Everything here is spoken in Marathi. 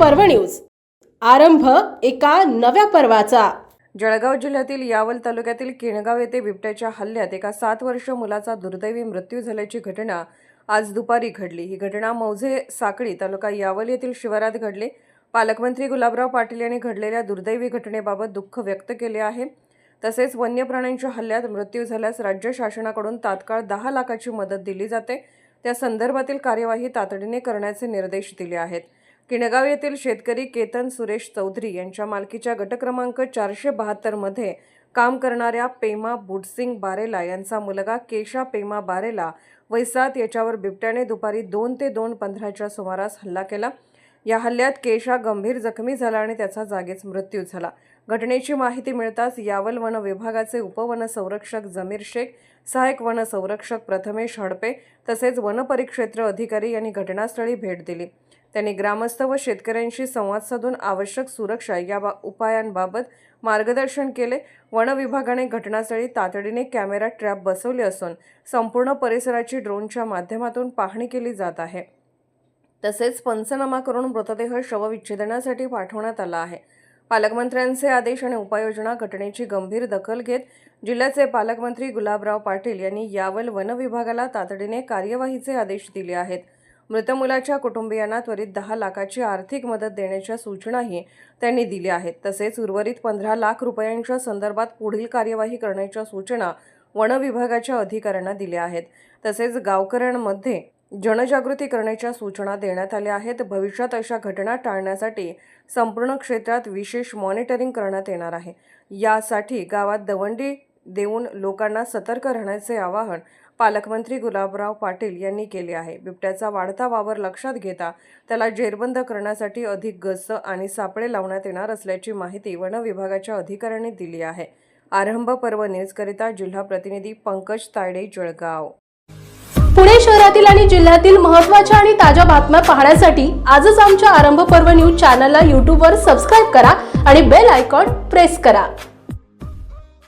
पर्व न्यूज. आरंभ एका नव्या पर्वाचा. जळगाव जिल्ह्यातील यावल तालुक्यातील किणगाव येथे बिबट्याच्या हल्ल्यात एका सात वर्ष मुलाचा दुर्दैवी मृत्यू झाल्याची घटना आज दुपारी घडली. ही घटना मौजे साकळी तालुका यावल येथील शिवारात घडली. पालकमंत्री गुलाबराव पाटील यांनी घडलेल्या दुर्दैवी घटनेबाबत दुःख व्यक्त केले आहे. तसेच वन्य प्राण्यांच्या हल्ल्यात मृत्यू झाल्यास राज्य शासनाकडून तात्काळ दहा लाखाची मदत दिली जाते. त्या संदर्भातील कार्यवाही तातडीने करण्याचे निर्देश दिले आहेत. किणगाव येथील शेतकरी केतन सुरेश चौधरी यांच्या मालकीच्या गट क्रमांक चारशे बहात्तरमध्ये काम करणाऱ्या पेमा बुडसिंग बारेला यांचा मुलगा केशा पेमा बारेला वैसात याच्यावर बिबट्याने दुपारी दोन ते दोन पंधराच्या सुमारास हल्ला केला. या हल्ल्यात केशा गंभीर जखमी झाला आणि त्याचा जागीच मृत्यू झाला. घटनेची माहिती मिळताच यावल वन विभागाचे उपवन संरक्षक जमीर शेख सहाय्यक वन संरक्षक प्रथमेश हडपे तसेच वनपरिक्षेत्र अधिकारी यांनी घटनास्थळी भेट दिली. त्यांनी ग्रामस्थ व शेतकऱ्यांशी संवाद साधून आवश्यक सुरक्षा या बा उपायांबाबत मार्गदर्शन केले. वन विभागाने घटनास्थळी तातडीने कॅमेरा ट्रॅप बसवले असून संपूर्ण परिसराची ड्रोनच्या माध्यमातून पाहणी केली जात आहे. तसेच पंचनामा करून मृतदेह शवविच्छेदनासाठी पाठवण्यात आला आहे. पालकमंत्र्यांचे आदेश आणि उपाययोजना घटनेची गंभीर दखल घेत जिल्ह्याचे पालकमंत्री गुलाबराव पाटील यांनी यावल वनविभागाला तातडीने कार्यवाहीचे आदेश दिले आहेत. मृत मुलाच्या कुटुंबियांना त्वरित दहा लाखाची आर्थिक मदत देण्याच्या सूचनाही त्यांनी दिल्या आहेत. तसेच उर्वरित पंधरा लाख रुपयांच्या संदर्भात पुढील कार्यवाही करण्याच्या सूचना वन विभागाच्या अधिकाऱ्यांना दिल्या आहेत. तसेच गावकऱ्यांमध्ये जनजागृती करण्याच्या सूचना देण्यात आल्या आहेत. भविष्यात अशा घटना टाळण्यासाठी संपूर्ण क्षेत्रात विशेष मॉनिटरिंग करण्यात येणार आहे. यासाठी गावात दवंडी देऊन लोकांना सतर्क राहण्याचे आवाहन पालकमंत्री गुलाबराव पाटील यांनी केले आहे. बिबट्याचा वाढता वावर लक्षात घेता त्याला जेरबंद करण्यासाठी अधिक गस्त आणि सापळे लावण्यात येणार असल्याची माहिती वन विभागाच्या अधिकाऱ्यांनी दिली आहे. आरंभ पर्व न्यूजकरिता जिल्हा प्रतिनिधी पंकज तायडे जळगाव. पुणे शहरातील आणि जिल्ह्यातील महत्त्वाच्या आणि ताज्या बातम्या पाहण्यासाठी आजच आमच्या आरंभ पर्व न्यूज चॅनलला यूट्यूबवर सबस्क्राईब करा आणि बेल आयकॉन प्रेस करा.